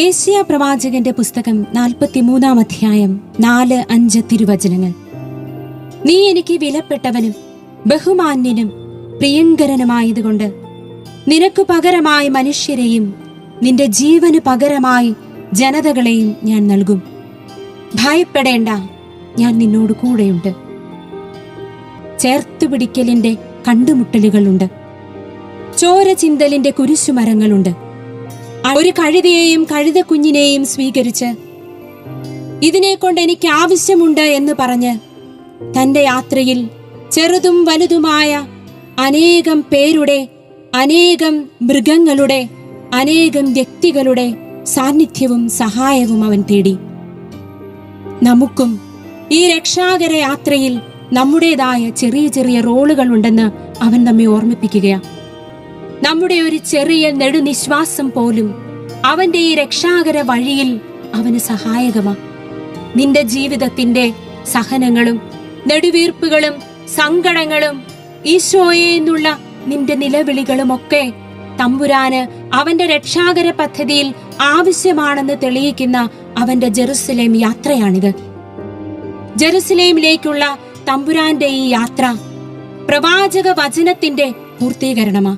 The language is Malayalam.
ഏഷ്യ പ്രവാചകന്റെ പുസ്തകം നാൽപ്പത്തിമൂന്നാം അധ്യായം നാല് അഞ്ച് തിരുവചനങ്ങൾ. നീ എനിക്ക് വിലപ്പെട്ടവനും ബഹുമാന്യനും പ്രിയങ്കരനുമായതുകൊണ്ട് നിനക്ക് പകരമായി മനുഷ്യരെയും നിന്റെ ജീവന് പകരമായി ജനതകളെയും ഞാൻ നൽകും. ഭയപ്പെടേണ്ട ഞാൻ നിന്നോട് കൂടെയുണ്ട്. ചേർത്തുപിടിക്കലിന്റെ കണ്ടുമുട്ടലുകളുണ്ട്. ചോരചിന്തലിന്റെ കുരിശുമരങ്ങളുണ്ട്. ഒരു കഴുതയെയും കഴുതക്കുഞ്ഞിനെയും സ്വീകരിച്ച് ഇതിനെ കൊണ്ട് എനിക്ക് ആവശ്യമുണ്ട് എന്ന് പറഞ്ഞ് തന്റെ യാത്രയിൽ ചെറുതും വലുതുമായ അനേകം പേരുടെ അനേകം മൃഗങ്ങളുടെ അനേകം വ്യക്തികളുടെ സാന്നിധ്യവും സഹായവും അവൻ തേടി. നമുക്കും ഈ രക്ഷാകര യാത്രയിൽ നമ്മുടേതായ ചെറിയ ചെറിയ റോളുകൾ ഉണ്ടെന്ന് അവൻ നമ്മെ ഓർമ്മിപ്പിക്കുകയാണ്. നമ്മുടെ ഒരു ചെറിയ നെടുനിശ്വാസം പോലും അവന്റെ ഈ രക്ഷാകര വഴിയിൽ അവന് സഹായകമാ. നിന്റെ ജീവിതത്തിന്റെ സഹനങ്ങളും നെടുവീർപ്പുകളും സങ്കടങ്ങളും ഈശോയെ എന്നുള്ള നിന്റെ നിലവിളികളുമൊക്കെ തമ്പുരാന് അവന്റെ രക്ഷാകര പദ്ധതിയിൽ ആവശ്യമാണെന്ന് തെളിയിക്കുന്ന അവന്റെ ജെറുസലേം യാത്രയാണിത്. ജെറുസലേമിലേക്കുള്ള തമ്പുരാന്റെ ഈ യാത്ര പ്രവാചക വചനത്തിന്റെ പൂർത്തീകരണമാ.